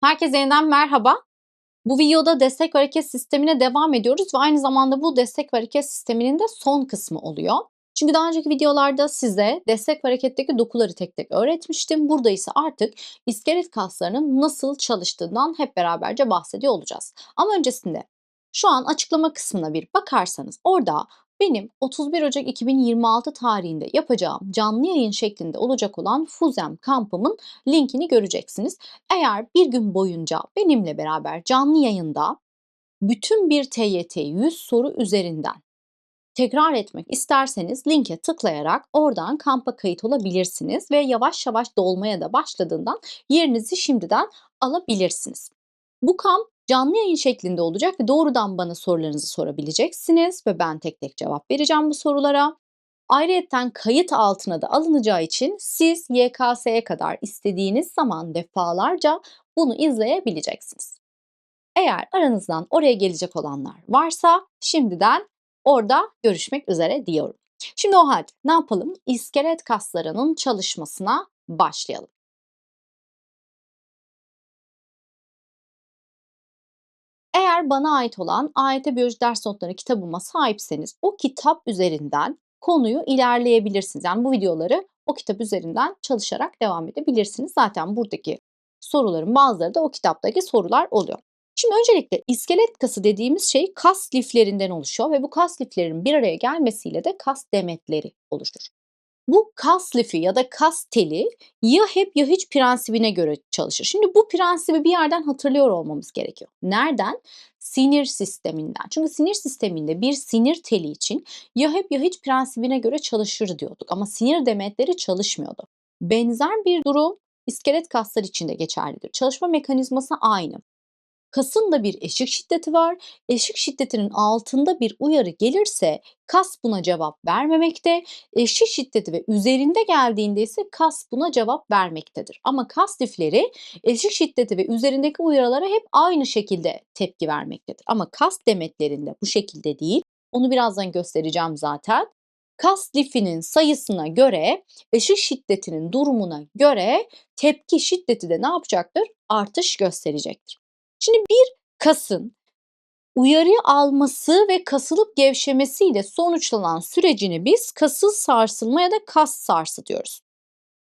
Herkese yeniden merhaba. Bu videoda destek hareket sistemine devam ediyoruz ve aynı zamanda bu destek hareket sisteminin de son kısmı oluyor. Çünkü daha önceki videolarda size destek hareketteki dokuları tek tek öğretmiştim. Burada ise artık iskelet kaslarının nasıl çalıştığından hep beraberce bahsediyor olacağız. Ama öncesinde şu an açıklama kısmına bir bakarsanız orada benim 31 Ocak 2026 tarihinde yapacağım canlı yayın şeklinde olacak olan Fuzem kampımın linkini göreceksiniz. Eğer bir gün boyunca benimle beraber canlı yayında bütün bir TYT 100 soru üzerinden tekrar etmek isterseniz linke tıklayarak oradan kampa kayıt olabilirsiniz ve yavaş yavaş dolmaya da başladığından yerinizi şimdiden alabilirsiniz. Bu kamp canlı yayın şeklinde olacak ve doğrudan bana sorularınızı sorabileceksiniz ve ben tek tek cevap vereceğim bu sorulara. Ayrıyeten kayıt altına da alınacağı için siz YKS'ye kadar istediğiniz zaman defalarca bunu izleyebileceksiniz. Eğer aranızdan oraya gelecek olanlar varsa şimdiden orada görüşmek üzere diyorum. Şimdi o halde ne yapalım? İskelet kaslarının çalışmasına başlayalım. Eğer bana ait olan AYT Biyoloji Ders Notları kitabıma sahipseniz o kitap üzerinden konuyu ilerleyebilirsiniz. Yani bu videoları o kitap üzerinden çalışarak devam edebilirsiniz. Zaten buradaki soruların bazıları da o kitaptaki sorular oluyor. Şimdi öncelikle iskelet kası dediğimiz şey kas liflerinden oluşuyor ve bu kas liflerin bir araya gelmesiyle de kas demetleri oluşur. Bu kas lifi ya da kas teli ya hep ya hiç prensibine göre çalışır. Şimdi bu prensibi bir yerden hatırlıyor olmamız gerekiyor. Nereden? Sinir sisteminden. Çünkü sinir sisteminde bir sinir teli için ya hep ya hiç prensibine göre çalışır diyorduk. Ama sinir demetleri çalışmıyordu. Benzer bir durum iskelet kaslar için de geçerlidir. Çalışma mekanizması aynı. Kasın da bir eşik şiddeti var. Eşik şiddetinin altında bir uyarı gelirse kas buna cevap vermemekte. Eşik şiddeti ve üzerinde geldiğinde ise kas buna cevap vermektedir. Ama kas lifleri eşik şiddeti ve üzerindeki uyarılara hep aynı şekilde tepki vermektedir. Ama kas demetlerinde bu şekilde değil. Onu birazdan göstereceğim zaten. Kas lifinin sayısına göre, eşik şiddetinin durumuna göre tepki şiddeti de ne yapacaktır? Artış gösterecektir. Şimdi bir kasın uyarı alması ve kasılıp gevşemesiyle sonuçlanan sürecini biz kasıl sarsılma ya da kas sarsı diyoruz.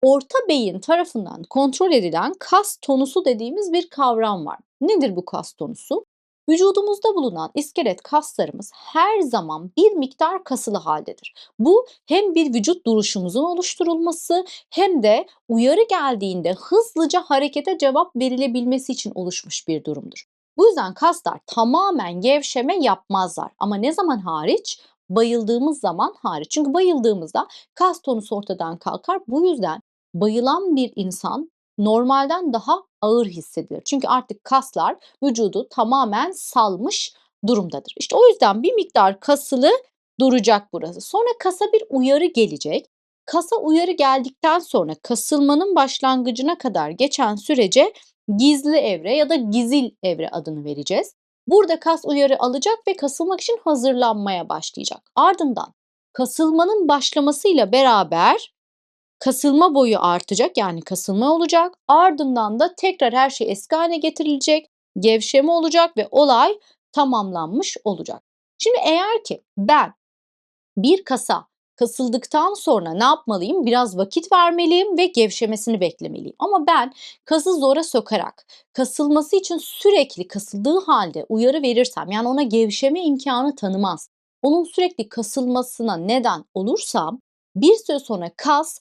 Orta beyin tarafından kontrol edilen kas tonusu dediğimiz bir kavram var. Nedir bu kas tonusu? Vücudumuzda bulunan iskelet kaslarımız her zaman bir miktar kasılı haldedir. Bu hem bir vücut duruşumuzun oluşturulması hem de uyarı geldiğinde hızlıca harekete cevap verilebilmesi için oluşmuş bir durumdur. Bu yüzden kaslar tamamen gevşeme yapmazlar. Ama ne zaman hariç? Bayıldığımız zaman hariç. Çünkü bayıldığımızda kas tonusu ortadan kalkar. Bu yüzden bayılan bir insan normalden daha ağır hissedilir. Çünkü artık kaslar vücudu tamamen salmış durumdadır. İşte o yüzden bir miktar kasılı duracak burası. Sonra kasa bir uyarı gelecek. Kasa uyarı geldikten sonra kasılmanın başlangıcına kadar geçen sürece gizli evre ya da gizil evre adını vereceğiz. Burada kas uyarı alacak ve kasılmak için hazırlanmaya başlayacak. Ardından kasılmanın başlamasıyla beraber kasılma boyu artacak yani kasılma olacak. Ardından da tekrar her şey eski haline getirilecek, gevşeme olacak ve olay tamamlanmış olacak. Şimdi eğer ki ben bir kasa kasıldıktan sonra ne yapmalıyım? Biraz vakit vermeliyim ve gevşemesini beklemeliyim. Ama ben kası zora sokarak kasılması için sürekli kasıldığı halde uyarı verirsem yani ona gevşeme imkanı tanımaz. Onun sürekli kasılmasına neden olursam bir süre sonra kas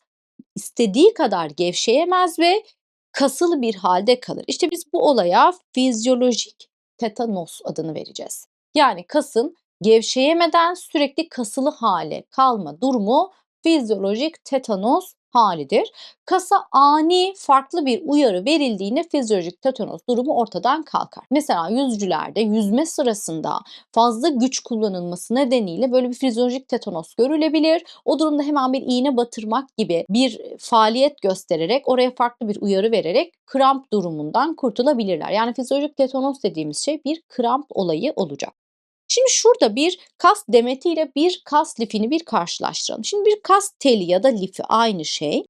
istediği kadar gevşeyemez ve kasılı bir halde kalır. İşte biz bu olaya fizyolojik tetanos adını vereceğiz. Yani kasın gevşeyemeden sürekli kasılı hale kalma durumu fizyolojik tetanos halidir. Kasa ani farklı bir uyarı verildiğinde fizyolojik tetanos durumu ortadan kalkar. Mesela yüzücülerde yüzme sırasında fazla güç kullanılması nedeniyle böyle bir fizyolojik tetanos görülebilir. O durumda hemen bir iğne batırmak gibi bir faaliyet göstererek oraya farklı bir uyarı vererek kramp durumundan kurtulabilirler. Yani fizyolojik tetanos dediğimiz şey bir kramp olayı olacak. Şimdi şurada bir kas demeti ile bir kas lifini bir karşılaştıralım. Şimdi bir kas teli ya da lifi aynı şey.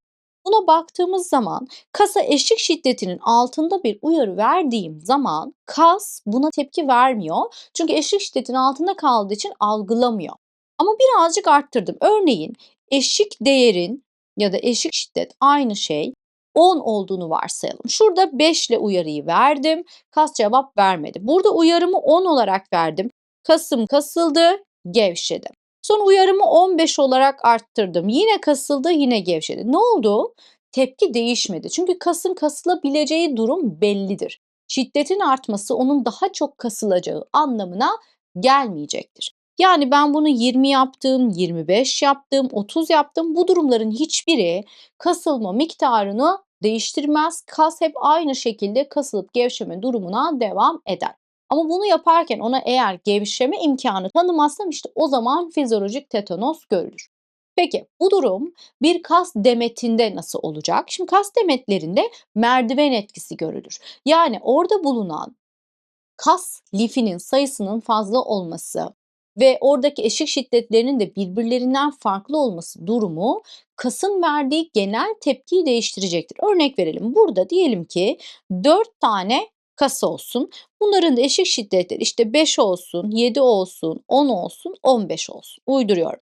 Buna baktığımız zaman kasa eşik şiddetinin altında bir uyarı verdiğim zaman kas buna tepki vermiyor. Çünkü eşik şiddetin altında kaldığı için algılamıyor. Ama birazcık arttırdım. Örneğin eşik değerin ya da eşik şiddet aynı şey 10 olduğunu varsayalım. Şurada 5 ile uyarıyı verdim. Kas cevap vermedi. Burada uyarımı 10 olarak verdim. Kasım kasıldı, gevşedi. Sonra uyarımı 15 olarak arttırdım. Yine kasıldı, yine gevşedi. Ne oldu? Tepki değişmedi. Çünkü kasın kasılabileceği durum bellidir. Şiddetin artması onun daha çok kasılacağı anlamına gelmeyecektir. Yani ben bunu 20 yaptım, 25 yaptım, 30 yaptım. Bu durumların hiçbiri kasılma miktarını değiştirmez. Kas hep aynı şekilde kasılıp gevşeme durumuna devam eder. Ama bunu yaparken ona eğer gevşeme imkanı tanımazsam işte o zaman fizyolojik tetanos görülür. Peki bu durum bir kas demetinde nasıl olacak? Şimdi kas demetlerinde merdiven etkisi görülür. Yani orada bulunan kas lifinin sayısının fazla olması ve oradaki eşik şiddetlerinin de birbirlerinden farklı olması durumu kasın verdiği genel tepkiyi değiştirecektir. Örnek verelim. Burada diyelim ki 4 tane kas olsun. Bunların da eşik şiddetleri işte 5 olsun, 7 olsun, 10 olsun, 15 olsun. Uyduruyorum.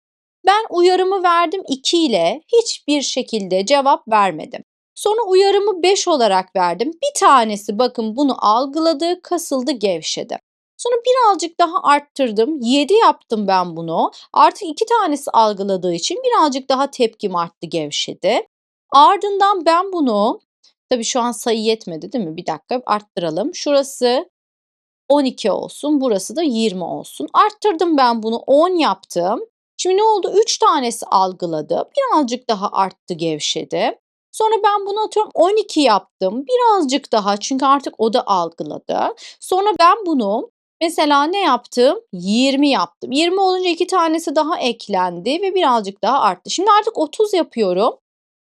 Ben uyarımı verdim 2 ile hiçbir şekilde cevap vermedim. Sonra uyarımı 5 olarak verdim. Bir tanesi bakın bunu algıladı, kasıldı, gevşedi. Sonra birazcık daha arttırdım. 7 yaptım ben bunu. Artık iki tanesi algıladığı için birazcık daha tepkim arttı, gevşedi. Ardından ben bunu Tabii şu an sayı yetmedi değil mi? Bir dakika arttıralım. Şurası 12 olsun. Burası da 20 olsun. Arttırdım ben bunu 10 yaptım. Şimdi ne oldu? 3 tanesi algıladı. Birazcık daha arttı, gevşedi. Sonra ben bunu atıyorum 12 yaptım. Birazcık daha çünkü artık o da algıladı. Sonra ben bunu mesela ne yaptım? 20 yaptım. 20 olunca iki tanesi daha eklendi ve birazcık daha arttı. Şimdi artık 30 yapıyorum.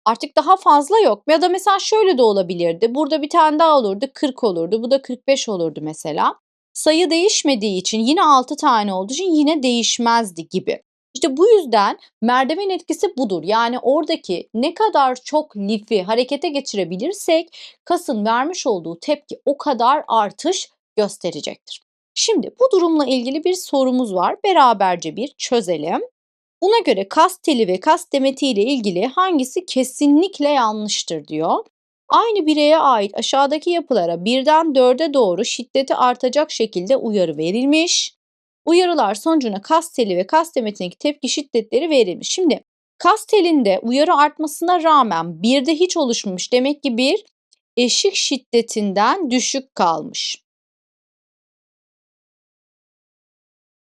Artık daha fazla yok. Ya da mesela şöyle de olabilirdi. Burada bir tane daha olurdu 40 olurdu. Bu da 45 olurdu mesela. Sayı değişmediği için yine 6 tane olduğu için yine değişmezdi gibi. İşte bu yüzden merdiven etkisi budur. Yani oradaki ne kadar çok lifi harekete geçirebilirsek kasın vermiş olduğu tepki o kadar artış gösterecektir. Şimdi bu durumla ilgili bir sorumuz var. Beraberce bir çözelim. Buna göre kas teli ve kas demeti ile ilgili hangisi kesinlikle yanlıştır diyor. Aynı bireye ait aşağıdaki yapılara birden dörde doğru şiddeti artacak şekilde uyarı verilmiş. Uyarılar sonucuna kas teli ve kas demetindeki tepki şiddetleri verilmiş. Şimdi kas telinde uyarı artmasına rağmen birde hiç oluşmamış. Demek ki bir eşik şiddetinden düşük kalmış.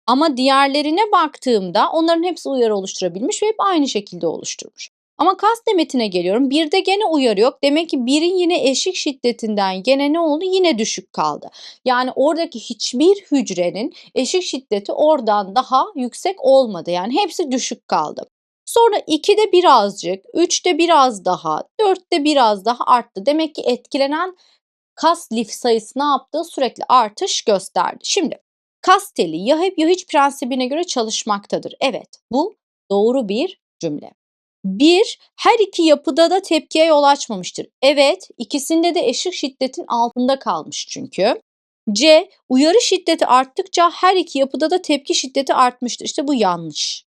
Ama diğerlerine baktığımda onların hepsi uyarı oluşturabilmiş ve hep aynı şekilde oluşturmuş. Ama kas demetine geliyorum. Birde gene uyarı yok. Demek ki birin yine eşik şiddetinden gene ne oldu? Yine düşük kaldı. Yani oradaki hiçbir hücrenin eşik şiddeti oradan daha yüksek olmadı. Yani hepsi düşük kaldı. Sonra 2'de birazcık, 3'te biraz daha, 4'te biraz daha arttı. Demek ki etkilenen kas lif sayısı ne yaptı? Sürekli artış gösterdi. Şimdi Kas teli ya hep ya hiç prensibine göre çalışmaktadır. Evet, bu doğru bir cümle. Bir, her iki yapıda da tepkiye yol açmamıştır. Evet, ikisinde de eşik şiddetin altında kalmış çünkü. C, uyarı şiddeti arttıkça her iki yapıda da tepki şiddeti artmıştır. İşte bu yanlış.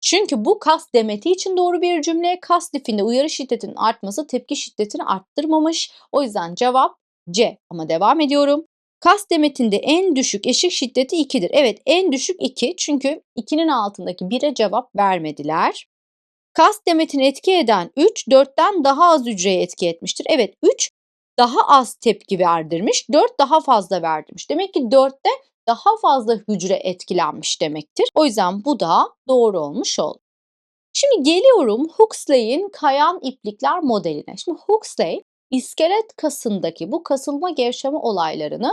Çünkü bu kas demeti için doğru bir cümle. Kas lifinde uyarı şiddetinin artması tepki şiddetini arttırmamış. O yüzden cevap C. Ama devam ediyorum. Kas demetinde en düşük eşik şiddeti 2'dir. Evet en düşük 2 çünkü 2'nin altındaki 1'e cevap vermediler. Kas demetini etki eden 3 4'ten daha az hücreye etki etmiştir. Evet 3 daha az tepki verdirmiş 4 daha fazla verdirmiş. Demek ki 4'te daha fazla hücre etkilenmiş demektir. O yüzden bu da doğru olmuş oldu. Şimdi geliyorum Huxley'in kayan iplikler modeline. Şimdi Huxley iskelet kasındaki bu kasılma gevşeme olaylarını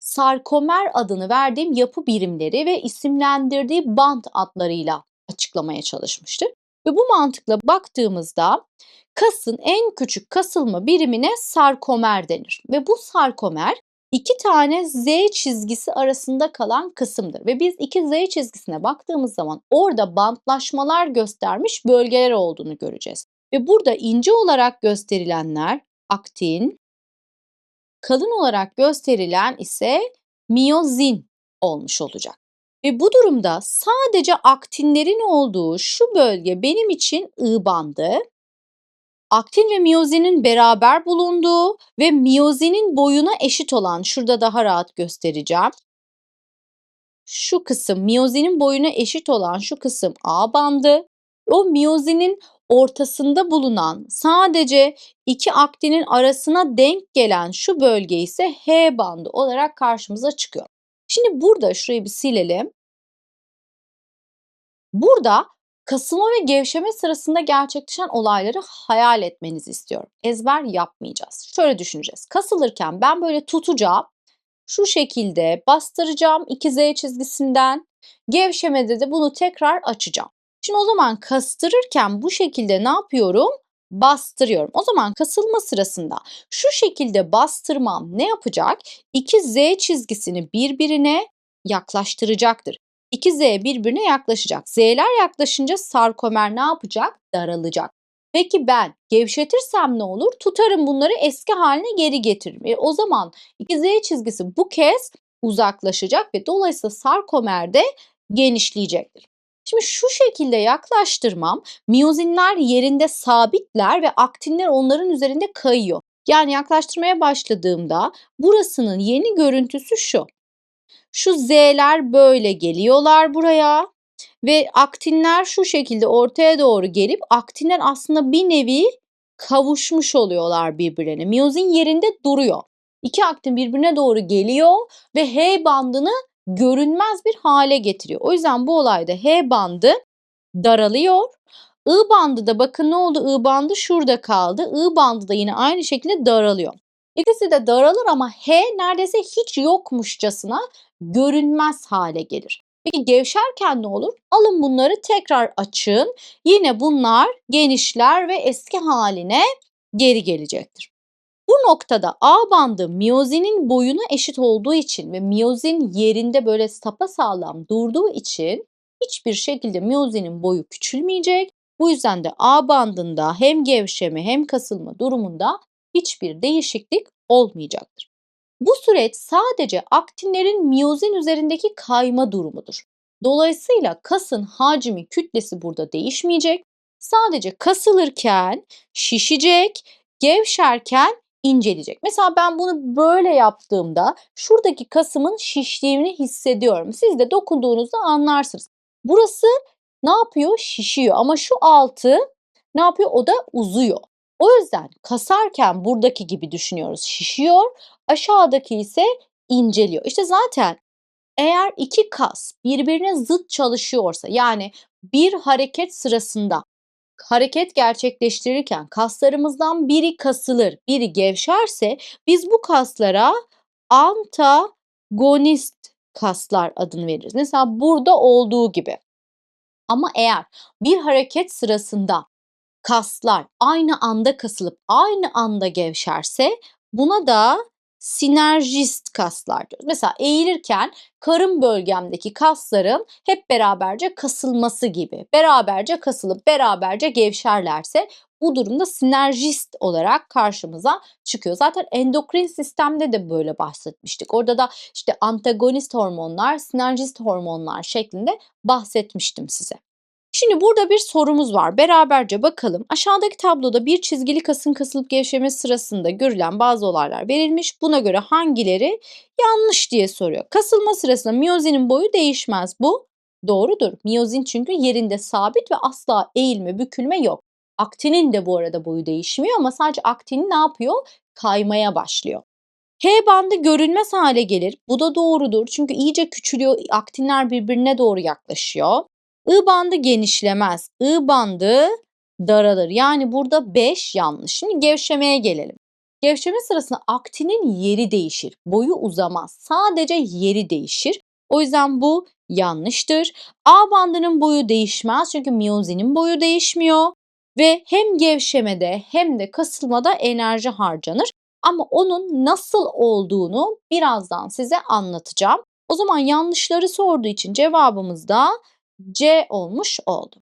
sarkomer adını verdiğim yapı birimleri ve isimlendirdiği bant adlarıyla açıklamaya çalışmıştır. Ve bu mantıkla baktığımızda kasın en küçük kasılma birimine sarkomer denir. Ve bu sarkomer iki tane Z çizgisi arasında kalan kısımdır. Ve biz iki Z çizgisine baktığımız zaman orada bantlaşmalar göstermiş bölgeler olduğunu göreceğiz. Ve burada ince olarak gösterilenler aktin, kalın olarak gösterilen ise miyozin olmuş olacak. Ve bu durumda sadece aktinlerin olduğu şu bölge benim için I bandı. Aktin ve miyozinin beraber bulunduğu ve miyozinin boyuna eşit olan, şurada daha rahat göstereceğim. Şu kısım miyozinin boyuna eşit olan şu kısım A bandı. O miyozinin ortasında bulunan sadece iki aktinin arasına denk gelen şu bölge ise H bandı olarak karşımıza çıkıyor. Şimdi burada şurayı bir silelim. Burada kasılma ve gevşeme sırasında gerçekleşen olayları hayal etmenizi istiyorum. Ezber yapmayacağız. Şöyle düşüneceğiz. Kasılırken ben böyle tutacağım. Şu şekilde bastıracağım 2Z çizgisinden. Gevşemede de bunu tekrar açacağım. Şimdi o zaman kastırırken bu şekilde ne yapıyorum? Bastırıyorum. O zaman kasılma sırasında şu şekilde bastırmam ne yapacak? 2Z çizgisini birbirine yaklaştıracaktır. 2Z birbirine yaklaşacak. Z'ler yaklaşınca sarkomer ne yapacak? Daralacak. Peki ben gevşetirsem ne olur? Tutarım bunları eski haline geri getiririm. E o zaman 2Z çizgisi bu kez uzaklaşacak ve dolayısıyla sarkomer de genişleyecektir. Şimdi şu şekilde yaklaştırmam miyozinler yerinde sabitler ve aktinler onların üzerinde kayıyor. Yani yaklaştırmaya başladığımda burasının yeni görüntüsü şu. Şu Z'ler böyle geliyorlar buraya ve aktinler şu şekilde ortaya doğru gelip aktinler aslında bir nevi kavuşmuş oluyorlar birbirine. Miyozin yerinde duruyor. İki aktin birbirine doğru geliyor ve H bandını görünmez bir hale getiriyor. O yüzden bu olayda H bandı daralıyor. I bandı da bakın ne oldu? I bandı şurada kaldı. I bandı da yine aynı şekilde daralıyor. İkisi de daralır ama H neredeyse hiç yokmuşçasına görünmez hale gelir. Peki gevşerken ne olur? Alın bunları tekrar açın. Yine bunlar genişler ve eski haline geri gelecektir. Bu noktada A bandı miyozinin boyuna eşit olduğu için ve miyozin yerinde böyle sapasağlam durduğu için hiçbir şekilde miyozinin boyu küçülmeyecek. Bu yüzden de A bandında hem gevşeme hem kasılma durumunda hiçbir değişiklik olmayacaktır. Bu süreç sadece aktinlerin miyozin üzerindeki kayma durumudur. Dolayısıyla kasın hacmi, kütlesi burada değişmeyecek. Sadece kasılırken şişecek, gevşerken inceleyecek. Mesela ben bunu böyle yaptığımda şuradaki kasımın şiştiğini hissediyorum. Siz de dokunduğunuzda anlarsınız. Burası ne yapıyor? Şişiyor ama şu altı ne yapıyor? O da uzuyor. O yüzden kasarken buradaki gibi düşünüyoruz. Şişiyor. Aşağıdaki ise inceliyor. İşte zaten eğer iki kas birbirine zıt çalışıyorsa yani bir hareket sırasında hareket gerçekleştirirken kaslarımızdan biri kasılır, biri gevşerse biz bu kaslara antagonist kaslar adını veririz. Mesela burada olduğu gibi. Ama eğer bir hareket sırasında kaslar aynı anda kasılıp aynı anda gevşerse buna da sinerjist kaslar diyoruz. Mesela eğilirken karın bölgemdeki kasların hep beraberce kasılması gibi. Beraberce kasılıp beraberce gevşerlerse bu durumda sinerjist olarak karşımıza çıkıyor. Zaten endokrin sistemde de böyle bahsetmiştik. Orada da işte antagonist hormonlar, sinerjist hormonlar şeklinde bahsetmiştim size. Şimdi burada bir sorumuz var. Beraberce bakalım. Aşağıdaki tabloda bir çizgili kasın kasılıp gevşemesi sırasında görülen bazı olaylar verilmiş. Buna göre hangileri yanlış diye soruyor. Kasılma sırasında miyozinin boyu değişmez. Bu doğrudur. Miyozin çünkü yerinde sabit ve asla eğilme, bükülme yok. Aktinin de bu arada boyu değişmiyor ama sadece aktinin ne yapıyor? Kaymaya başlıyor. H bandı görünmez hale gelir. Bu da doğrudur. Çünkü iyice küçülüyor. Aktinler birbirine doğru yaklaşıyor. I bandı genişlemez. I bandı daralır. Yani burada 5 yanlış. Şimdi gevşemeye gelelim. Gevşeme sırasında aktinin yeri değişir. Boyu uzamaz. Sadece yeri değişir. O yüzden bu yanlıştır. A bandının boyu değişmez çünkü miyozinin boyu değişmiyor ve hem gevşemede hem de kasılmada enerji harcanır. Ama onun nasıl olduğunu birazdan size anlatacağım. O zaman yanlışları sorduğu için cevabımız da C olmuş oldu.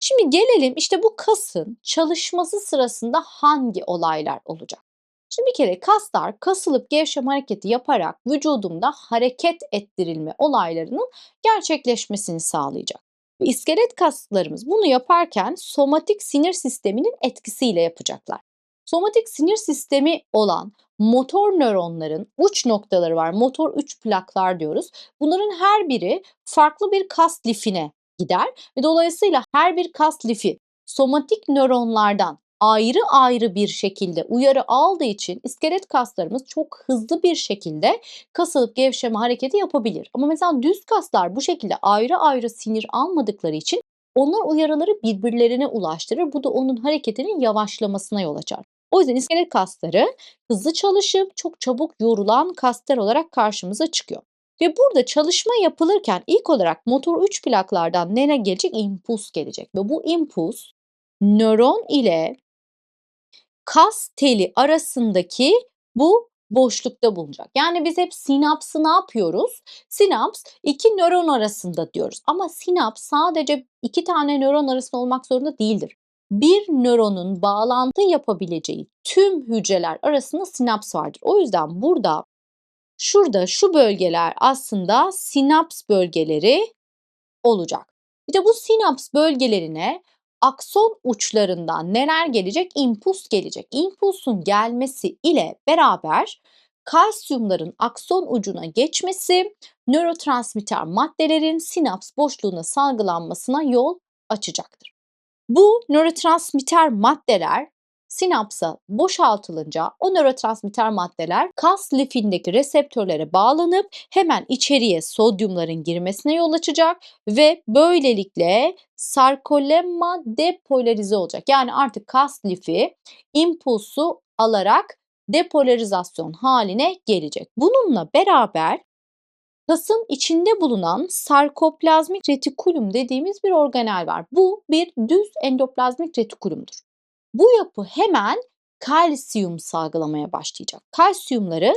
Şimdi gelelim işte bu kasın çalışması sırasında hangi olaylar olacak? Şimdi bir kere kaslar kasılıp gevşeme hareketi yaparak vücudumda hareket ettirilme olaylarının gerçekleşmesini sağlayacak. Ve iskelet kaslarımız bunu yaparken somatik sinir sisteminin etkisiyle yapacaklar. Somatik sinir sistemi olan motor nöronların uç noktaları var. Motor uç plaklar diyoruz. Bunların her biri farklı bir kas lifine gider ve dolayısıyla her bir kas lifi somatik nöronlardan ayrı ayrı bir şekilde uyarı aldığı için iskelet kaslarımız çok hızlı bir şekilde kasılıp gevşeme hareketi yapabilir. Ama mesela düz kaslar bu şekilde ayrı ayrı sinir almadıkları için onlar uyarıları birbirlerine ulaştırır. Bu da onun hareketinin yavaşlamasına yol açar. O yüzden iskelet kasları hızlı çalışıp çok çabuk yorulan kaslar olarak karşımıza çıkıyor. Ve burada çalışma yapılırken ilk olarak motor 3 plaklardan nene gelecek? İmpuls gelecek. Ve bu impuls nöron ile kas teli arasındaki bu boşlukta bulunacak. Yani biz hep sinapsı ne yapıyoruz? Sinaps iki nöron arasında diyoruz. Ama sinaps sadece iki tane nöron arasında olmak zorunda değildir. Bir nöronun bağlantı yapabileceği tüm hücreler arasında sinaps vardır. O yüzden burada şurada şu bölgeler aslında sinaps bölgeleri olacak. Bir de bu sinaps bölgelerine akson uçlarından neler gelecek? İmpuls gelecek. İmpulsun gelmesi ile beraber kalsiyumların akson ucuna geçmesi nörotransmitter maddelerin sinaps boşluğuna salgılanmasına yol açacaktır. Bu nörotransmitter maddeler sinapsa boşaltılınca o nörotransmitter maddeler kas lifindeki reseptörlere bağlanıp hemen içeriye sodyumların girmesine yol açacak ve böylelikle sarkolemma depolarize olacak. Yani artık kas lifi impulsu alarak depolarizasyon haline gelecek. Bununla beraber kasın içinde bulunan sarkoplazmik retikulum dediğimiz bir organel var. Bu bir düz endoplazmik retikulumdur. Bu yapı hemen kalsiyum salgılamaya başlayacak. Kalsiyumları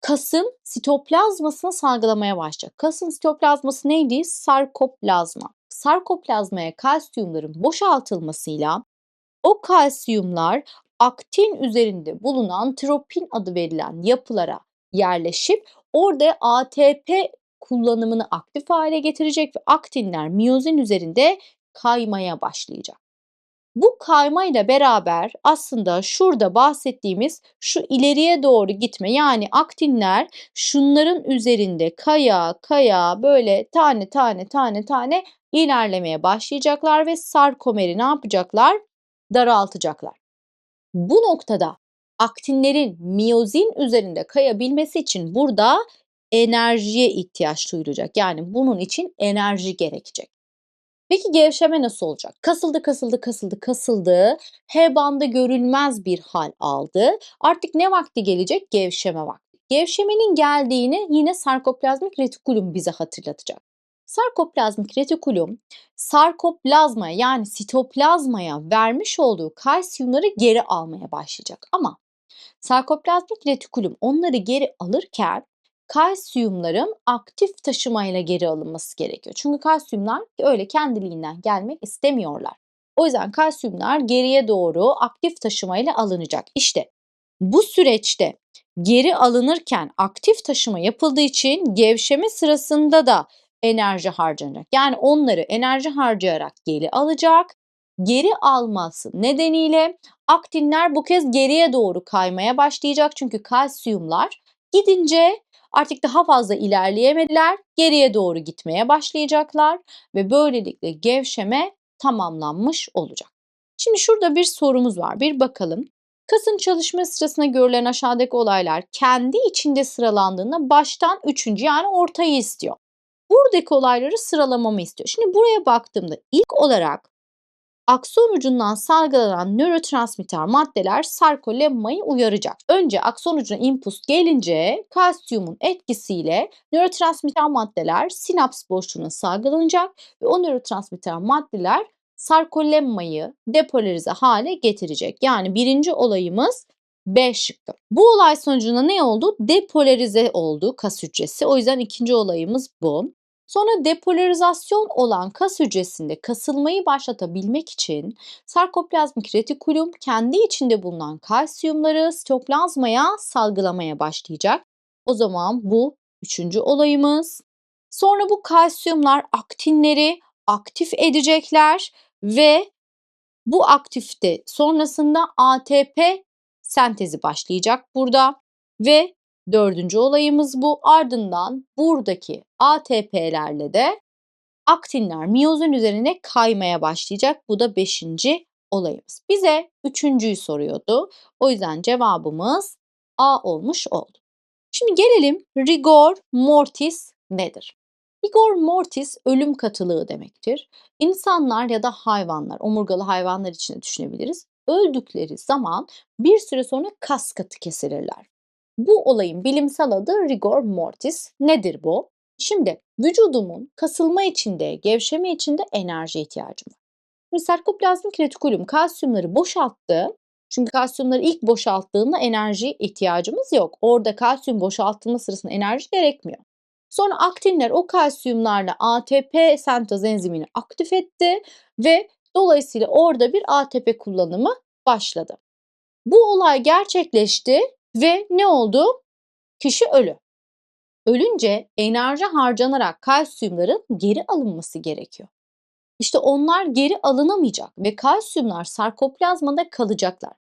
kasın sitoplazmasını salgılamaya başlayacak. Kasın sitoplazması neydi? Sarkoplazma. Sarkoplazmaya kalsiyumların boşaltılmasıyla o kalsiyumlar aktin üzerinde bulunan tropin adı verilen yapılara yerleşip orada ATP kullanımını aktif hale getirecek ve aktinler miyozin üzerinde kaymaya başlayacak. Bu kaymayla beraber aslında şurada bahsettiğimiz şu ileriye doğru gitme yani aktinler şunların üzerinde kaya kaya böyle tane tane tane tane ilerlemeye başlayacaklar ve sarkomeri ne yapacaklar? Daraltacaklar. Bu noktada aktinlerin miyozin üzerinde kayabilmesi için burada enerjiye ihtiyaç duyulacak. Yani bunun için enerji gerekecek. Peki gevşeme nasıl olacak? Kasıldı, kasıldı, kasıldı, kasıldı. H bandı görülmez bir hal aldı. Artık ne vakti gelecek? Gevşeme vakti. Gevşemenin geldiğini yine sarkoplazmik retikulum bize hatırlatacak. Sarkoplazmik retikulum sarkoplazmaya yani sitoplazmaya vermiş olduğu kalsiyumları geri almaya başlayacak. Ama sarkoplazmik retikulum onları geri alırken kalsiyumların aktif taşımayla geri alınması gerekiyor. Çünkü kalsiyumlar öyle kendiliğinden gelmek istemiyorlar. O yüzden kalsiyumlar geriye doğru aktif taşımayla alınacak. İşte bu süreçte geri alınırken aktif taşıma yapıldığı için gevşeme sırasında da enerji harcanacak. Yani onları enerji harcayarak geri alacak. Geri alması nedeniyle aktinler bu kez geriye doğru kaymaya başlayacak. Çünkü kalsiyumlar gidince artık daha fazla ilerleyemediler. Geriye doğru gitmeye başlayacaklar ve böylelikle gevşeme tamamlanmış olacak. Şimdi şurada bir sorumuz var. Bir bakalım. Kasın çalışma sırasında görülen aşağıdaki olaylar kendi içinde sıralandığında baştan üçüncü yani ortayı istiyor. Buradaki olayları sıralamamı istiyor. Şimdi buraya baktığımda ilk olarak akson ucundan salgılanan nörotransmitter maddeler sarkolemmayı uyaracak. Önce akson ucuna impuls gelince kalsiyumun etkisiyle nörotransmitter maddeler sinaps boşluğuna salgılanacak ve o nörotransmitter maddeler sarkolemmayı depolarize hale getirecek. Yani birinci olayımız B şıkkı. Bu olay sonucunda ne oldu? Depolarize oldu kas hücresi. O yüzden ikinci olayımız bu. Sonra depolarizasyon olan kas hücresinde kasılmayı başlatabilmek için sarkoplazmik retikulum kendi içinde bulunan kalsiyumları sitoplazmaya salgılamaya başlayacak. O zaman bu üçüncü olayımız. Sonra bu kalsiyumlar aktinleri aktif edecekler ve bu aktifte sonrasında ATP sentezi başlayacak burada ve dördüncü olayımız bu. Ardından buradaki ATP'lerle de aktinler miyozun üzerine kaymaya başlayacak. Bu da beşinci olayımız. Bize üçüncüyü soruyordu. O yüzden cevabımız A olmuş oldu. Şimdi gelelim rigor mortis nedir? Rigor mortis ölüm katılığı demektir. İnsanlar ya da hayvanlar, omurgalı hayvanlar için düşünebiliriz. Öldükleri zaman bir süre sonra kas katı kesilirler. Bu olayın bilimsel adı rigor mortis. Nedir bu? Şimdi vücudumun kasılma içinde, gevşeme içinde enerji ihtiyacım var. Şimdi sarkoplazmik retikulum kalsiyumları boşalttı. Çünkü kalsiyumları ilk boşalttığında enerji ihtiyacımız yok. Orada kalsiyum boşaltılma sırasında enerji gerekmiyor. Sonra aktinler o kalsiyumlarla ATP sentez enzimini aktif etti ve dolayısıyla orada bir ATP kullanımı başladı. Bu olay gerçekleşti ve ne oldu? Kişi ölü. Ölünce enerji harcanarak kalsiyumların geri alınması gerekiyor. İşte onlar geri alınamayacak ve kalsiyumlar sarkoplazmada kalacaklar.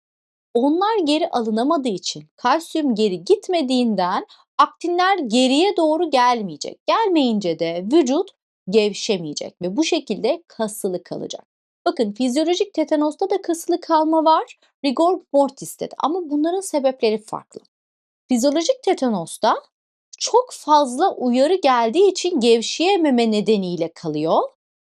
Onlar geri alınamadığı için kalsiyum geri gitmediğinden aktinler geriye doğru gelmeyecek. Gelmeyince de vücut gevşemeyecek ve bu şekilde kasılı kalacak. Bakın fizyolojik tetanosta da kasılı kalma var, rigor mortis'te de ama bunların sebepleri farklı. Fizyolojik tetanosta çok fazla uyarı geldiği için gevşeyememe nedeniyle kalıyor.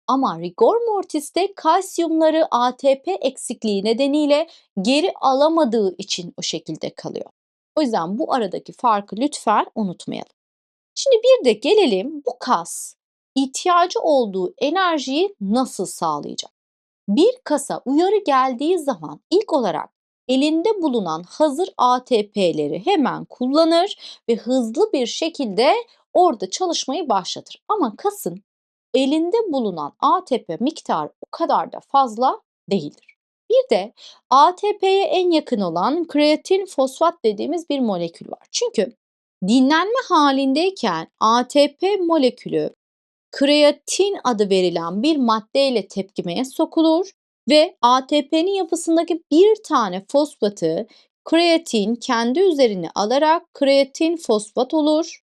Ama rigor mortis'te kalsiyumları ATP eksikliği nedeniyle geri alamadığı için o şekilde kalıyor. O yüzden bu aradaki farkı lütfen unutmayalım. Şimdi bir de gelelim bu kas ihtiyacı olduğu enerjiyi nasıl sağlayacak? Bir kasa uyarı geldiği zaman ilk olarak elinde bulunan hazır ATP'leri hemen kullanır ve hızlı bir şekilde orada çalışmayı başlatır. Ama kasın elinde bulunan ATP miktarı o kadar da fazla değildir. Bir de ATP'ye en yakın olan kreatin fosfat dediğimiz bir molekül var. Çünkü dinlenme halindeyken ATP molekülü kreatin adı verilen bir maddeyle tepkimeye sokulur ve ATP'nin yapısındaki bir tane fosfatı kreatin kendi üzerine alarak kreatin fosfat olur.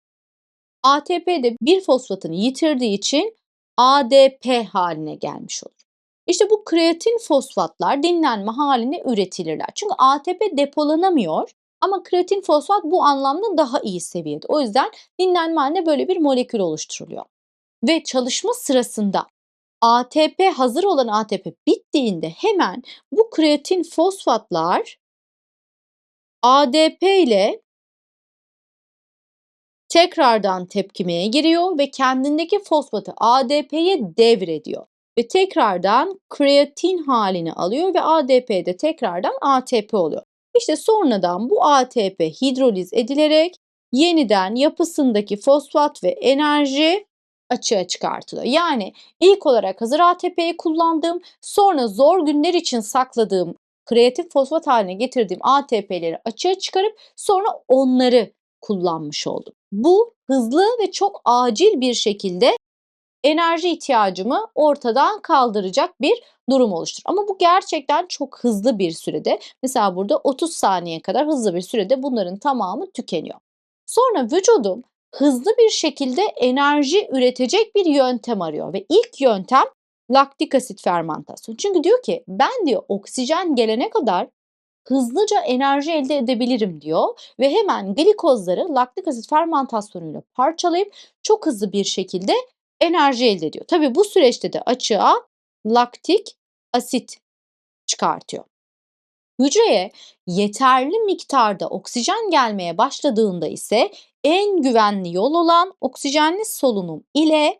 ATP de bir fosfatını yitirdiği için ADP haline gelmiş olur. İşte bu kreatin fosfatlar dinlenme halinde üretilirler. Çünkü ATP depolanamıyor ama kreatin fosfat bu anlamda daha iyi seviyede. O yüzden dinlenme halinde böyle bir molekül oluşturuluyor. Ve çalışma sırasında ATP hazır olan ATP bittiğinde hemen bu kreatin fosfatlar ADP ile tekrardan tepkimeye giriyor ve kendindeki fosfatı ADP'ye devrediyor ve tekrardan kreatin halini alıyor ve ADP'de tekrardan ATP oluyor. İşte sonradan bu ATP hidroliz edilerek yeniden yapısındaki fosfat ve enerji açığa çıkartılıyor. Yani ilk olarak hazır ATP'yi kullandığım, sonra zor günler için sakladığım kreatif fosfat haline getirdiğim ATP'leri açığa çıkarıp sonra onları kullanmış oldum. Bu hızlı ve çok acil bir şekilde enerji ihtiyacımı ortadan kaldıracak bir durum oluşturur. Ama bu gerçekten çok hızlı bir sürede. Mesela burada 30 saniye kadar hızlı bir sürede bunların tamamı tükeniyor. Sonra vücudum hızlı bir şekilde enerji üretecek bir yöntem arıyor ve ilk yöntem laktik asit fermantasyon. Çünkü diyor ki ben diyor oksijen gelene kadar hızlıca enerji elde edebilirim diyor ve hemen glikozları laktik asit fermentasyonuyla parçalayıp çok hızlı bir şekilde enerji elde ediyor. Tabi bu süreçte de açığa laktik asit çıkartıyor. Hücreye yeterli miktarda oksijen gelmeye başladığında ise en güvenli yol olan oksijenli solunum ile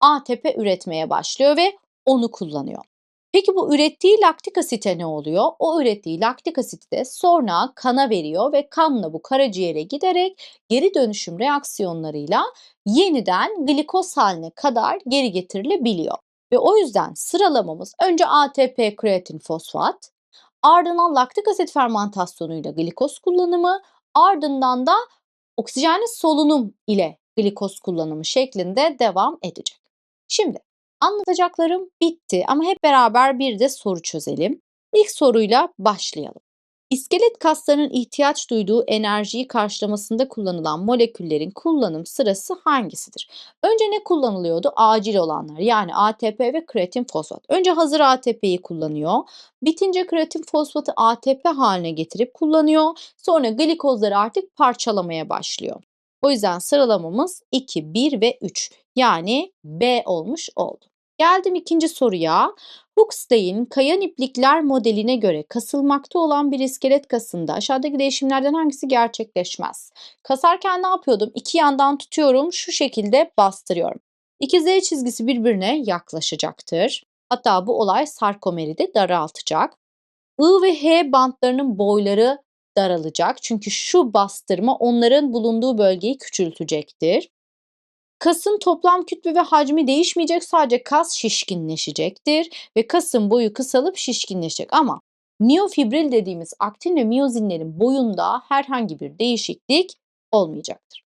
ATP üretmeye başlıyor ve onu kullanıyor. Peki bu ürettiği laktik asite ne oluyor? O ürettiği laktik asiti de sonra kana veriyor ve kanla bu karaciğere giderek geri dönüşüm reaksiyonlarıyla yeniden glikoz haline kadar geri getirilebiliyor. Ve o yüzden sıralamamız önce ATP kreatin fosfat, ardından laktik asit fermentasyonuyla glikoz kullanımı, ardından da oksijenli solunum ile glikoz kullanımı şeklinde devam edecek. Şimdi anlatacaklarım bitti ama hep beraber bir de soru çözelim. İlk soruyla başlayalım. İskelet kaslarının ihtiyaç duyduğu enerjiyi karşılamasında kullanılan moleküllerin kullanım sırası hangisidir? Önce ne kullanılıyordu? Acil olanlar yani ATP ve kreatin fosfat. Önce hazır ATP'yi kullanıyor. Bitince kreatin fosfatı ATP haline getirip kullanıyor. Sonra glikozları artık parçalamaya başlıyor. O yüzden sıralamamız 2, 1 ve 3 yani B olmuş oldu. Geldim ikinci soruya. Huxley'in kayan iplikler modeline göre kasılmakta olan bir iskelet kasında aşağıdaki değişimlerden hangisi gerçekleşmez? Kasarken ne yapıyordum? İki yandan tutuyorum, şu şekilde bastırıyorum. İki Z çizgisi birbirine yaklaşacaktır. Hatta bu olay sarkomeri de daraltacak. I ve H bantlarının boyları daralacak. Çünkü şu bastırma onların bulunduğu bölgeyi küçültecektir. Kasın toplam kütle ve hacmi değişmeyecek sadece kas şişkinleşecektir ve kasın boyu kısalıp şişkinleşecek ama miyofibril dediğimiz aktin ve miyozinlerin boyunda herhangi bir değişiklik olmayacaktır.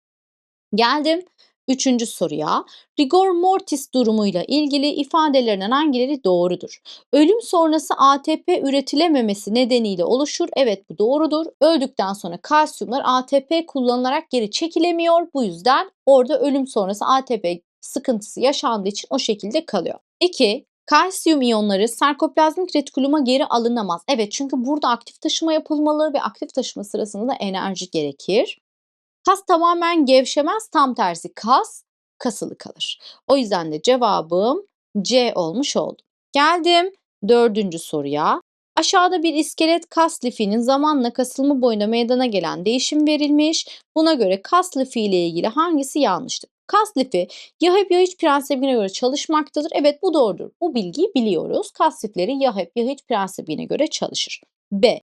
Geldim Üçüncü soruya, rigor mortis durumuyla ilgili ifadelerinden hangileri doğrudur? Ölüm sonrası ATP üretilememesi nedeniyle oluşur. Evet bu doğrudur. Öldükten sonra kalsiyumlar ATP kullanılarak geri çekilemiyor. Bu yüzden orada ölüm sonrası ATP sıkıntısı yaşandığı için o şekilde kalıyor. 2. Kalsiyum iyonları sarkoplazmik retikuluma geri alınamaz. Evet çünkü burada aktif taşıma yapılmalı ve aktif taşıma sırasında da enerji gerekir. Kas tamamen gevşemez, tam tersi kas kasılı kalır. O yüzden de cevabım C olmuş oldu. Geldim dördüncü soruya. Aşağıda bir iskelet kas lifinin zamanla kasılma boyunda meydana gelen değişim verilmiş. Buna göre kas lifi ile ilgili hangisi yanlıştır? Kas lifi ya hep ya hiç prensibine göre çalışmaktadır. Evet bu doğrudur. Bu bilgiyi biliyoruz. Kas lifleri ya hep ya hiç prensibine göre çalışır. B.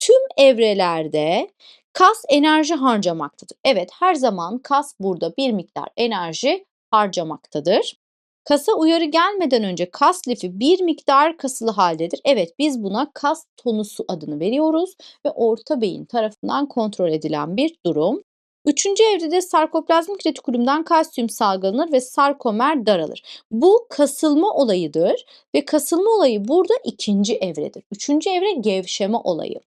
Tüm evrelerde Kas enerji harcamaktadır. Evet her zaman kas burada bir miktar enerji harcamaktadır. Kasa uyarı gelmeden önce kas lifi bir miktar kasılı haldedir. Evet biz buna kas tonusu adını veriyoruz ve orta beyin tarafından kontrol edilen bir durum. Üçüncü evrede sarkoplazmik retikulumdan kalsiyum salgılanır ve sarkomer daralır. Bu kasılma olayıdır ve kasılma olayı burada ikinci evredir. Üçüncü evre gevşeme olayı.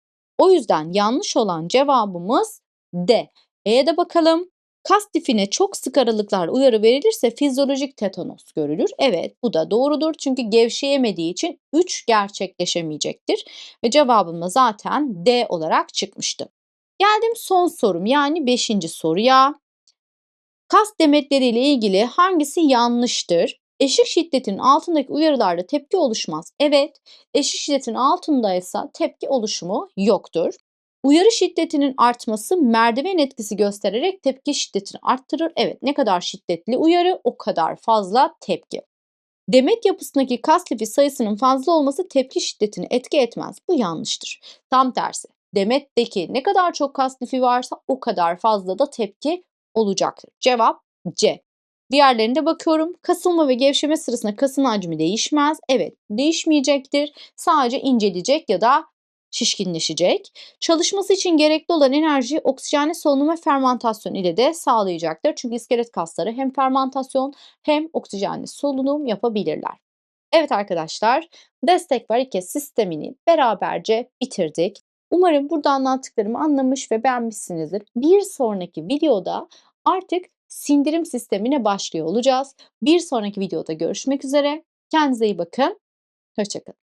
O yüzden yanlış olan cevabımız D. E'ye de bakalım. Kas difine çok sık aralıklar uyarı verilirse fizyolojik tetanos görülür. Evet bu da doğrudur çünkü gevşeyemediği için 3 gerçekleşemeyecektir. Ve cevabım zaten D olarak çıkmıştı. Geldim son sorum yani 5. soruya. Kas demetleriyle ilgili hangisi yanlıştır? Eşik şiddetin altındaki uyarılarda tepki oluşmaz. Evet, eşik şiddetin altındaysa tepki oluşumu yoktur. Uyarı şiddetinin artması merdiven etkisi göstererek tepki şiddetini arttırır. Evet, ne kadar şiddetli uyarı o kadar fazla tepki. Demet yapısındaki kas lifi sayısının fazla olması tepki şiddetini etki etmez. Bu yanlıştır. Tam tersi. Demet'teki ne kadar çok kas lifi varsa o kadar fazla da tepki olacaktır. Cevap C. Diğerlerinde bakıyorum. Kasılma ve gevşeme sırasında kasın hacmi değişmez. Evet değişmeyecektir. Sadece inceleyecek ya da şişkinleşecek. Çalışması için gerekli olan enerjiyi oksijenli solunum ve fermentasyon ile de sağlayacaktır. Çünkü iskelet kasları hem fermentasyon hem oksijenli solunum yapabilirler. Evet arkadaşlar, destek var iki sistemini beraberce bitirdik. Umarım burada anlattıklarımı anlamış ve beğenmişsinizdir. Bir sonraki videoda artık sindirim sistemine başlıyor olacağız. Bir sonraki videoda görüşmek üzere. Kendinize iyi bakın. Hoşçakalın.